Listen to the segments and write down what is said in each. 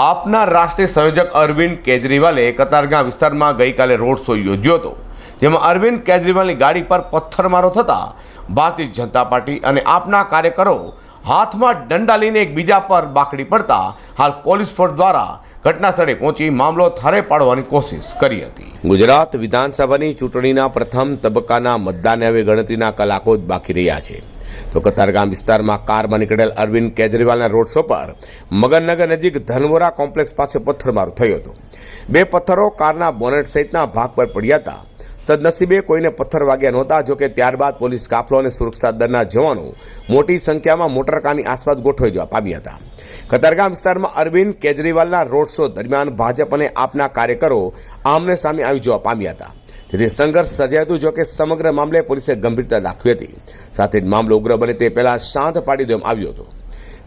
આપના રાષ્ટ્રીય સંયોજક અરવિંદ કેજરીવાલે કતારગામ વિસ્તારમાં ગઈકાલે રોડ શો યોજ્યો હતો, જેમાં અરવિંદ કેજરીવાલની ગાડી પર પથ્થરમારો થતાં ભારતીય જનતા પાર્ટી અને આપના કાર્યકરો હાથમાં દંડા લઈને એકબીજા પર બાકડી પડતા હાલ પોલીસ ફોર્સ દ્વારા ઘટના સ્થળે પહોંચી મામલો થારે પાડવાની કોશિશ કરી હતી. ગુજરાત વિધાનસભાની ચૂંટણીના પ્રથમ તબક્કાના મતદાન હવે ગણતરીના કલાકો જ બાકી રહ્યા છે. તો કતારગામ વિસ્તારમાં કારમાં નીકળેલ અરવિંદ કેજરીવાલના રોડ શો પર મગનનગર નજીક ધનવોરા કોમ્પ્લેક્સ પાસે પથ્થરમારો થયો હતો. બે પથ્થરો કારના બોનેટ સહિતના ભાગ પર પડ્યા હતા. સદનસીબે કોઈને પથ્થર વાગ્યા નહોતા જોકે ત્યારબાદ પોલીસ કાફલો અને સુરક્ષા દળના જવાનો મોટી સંખ્યામાં મોટરકારની આસપાસ ગોઠવાઈ જવા પામ્યા હતા. કતારગામ વિસ્તારમાં અરવિંદ કેજરીવાલના રોડ શો દરમિયાન ભાજપ અને આપના કાર્યકરો આમને સામે આવી જવા પામ્યા હતા. જેથી સંઘર્ષ સર્જાયું જોકે સમગ્ર મામલે પોલીસે ગંભીરતા દાખવી હતી. સાથે જ મામલો ઉગ્ર બને તે પહેલાં શાંત પાડી દેવામાં આવ્યો હતો.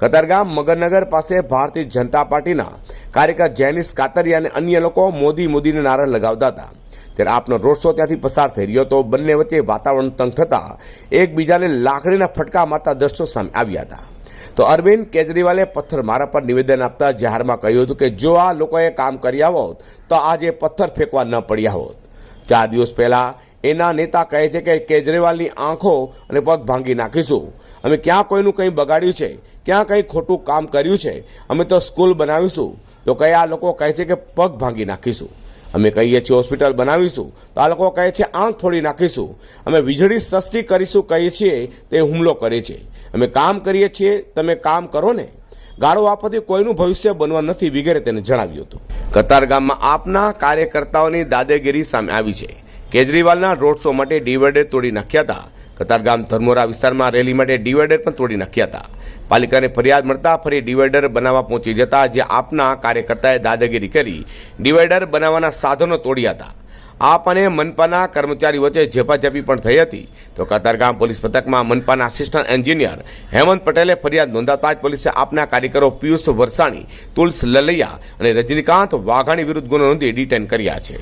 કતારગામ મગરનગર પાસે ભારતીય જનતા પાર્ટીના કાર્યકર જેનિસ કાતરિયા અને અન્ય લોકો મોદી મોદીને નારા લગાવતા હતા. ત્યારે આપનો રોડ શો ત્યાંથી પસાર થઈ રહ્યો હતો. બંને વચ્ચે વાતાવરણ તંગ થતાં એકબીજાને લાકડીના ફટકા મારતા દ્રશ્યો સામે આવ્યા હતા. તો અરવિંદ કેજરીવાલે પથ્થર મારા પર નિવેદન આપતા જાહેરમાં કહ્યું હતું કે, જો આ લોકોએ કામ કર્યા હોત, તો આજે પથ્થર ફેંકવા ન પડ્યા હોત. ચાર દિવસ પહેલા એના નેતા કહે છે કે કેજરીવાલની આંખો અને પગ ભાંગી નાખીશું. અમે ક્યાં કોઈનું કંઈ બગાડ્યું છે? ક્યાં કંઈ ખોટું કામ કર્યું છે? અમે તો સ્કૂલ બનાવીશું. તો કયા લોકો કહે છે કે પગ ભાંગી નાખીશું? અમે કહીએ છીએ હોસ્પિટલ બનાવીશું. તો આ લોકો કહે છે આંખ ફોડી નાખીશું. અમે વીજળી સસ્તી કરીશું કહીએ છીએ, તે હુમલો કરે છે. અમે કામ કરીએ છીએ, તમે કામ કરો ને. ગાળો આપવાથી કોઈનું ભવિષ્ય બનવા નથી વગેરે તેને જણાવ્યું હતું. કતારગામમાં આપના કાર્યકર્તાઓની દાદેગીરી સામે આવી છે. કેજરીવાલના રોડ શો માટે ડિવાઈડર તોડી નાખ્યા હતા. કતારગામ ધર્મોરા વિસ્તારમાં રેલી માટે ડિવાઈડર પણ તોડી નાખ્યા હતા. પાલિકાને ફરિયાદ મળતા ફરી ડિવાઈડર બનાવવા પહોંચી જતા જે આપના કાર્યકર્તાએ દાદાગીરી કરી ડિવાઈડર બનાવવાના સાધનો તોડ્યા હતા. આપ અને મનપાના કર્મચારી વચ્ચે ઝેપાઝેપી પણ થઈ હતી. તો કતારગામ પોલીસ મથકમાં મનપાના આસિસ્ટન્ટ એન્જિનિયર હેમંત પટેલે ફરિયાદ નોંધાતા જ પોલીસે આપના કાર્યકરો પિયુષ વરસાણી, તુલસ લલૈયા અને રજનીકાંત વાઘાણી વિરુદ્ધ ગુનો નોંધી ડિટેન કર્યા છે.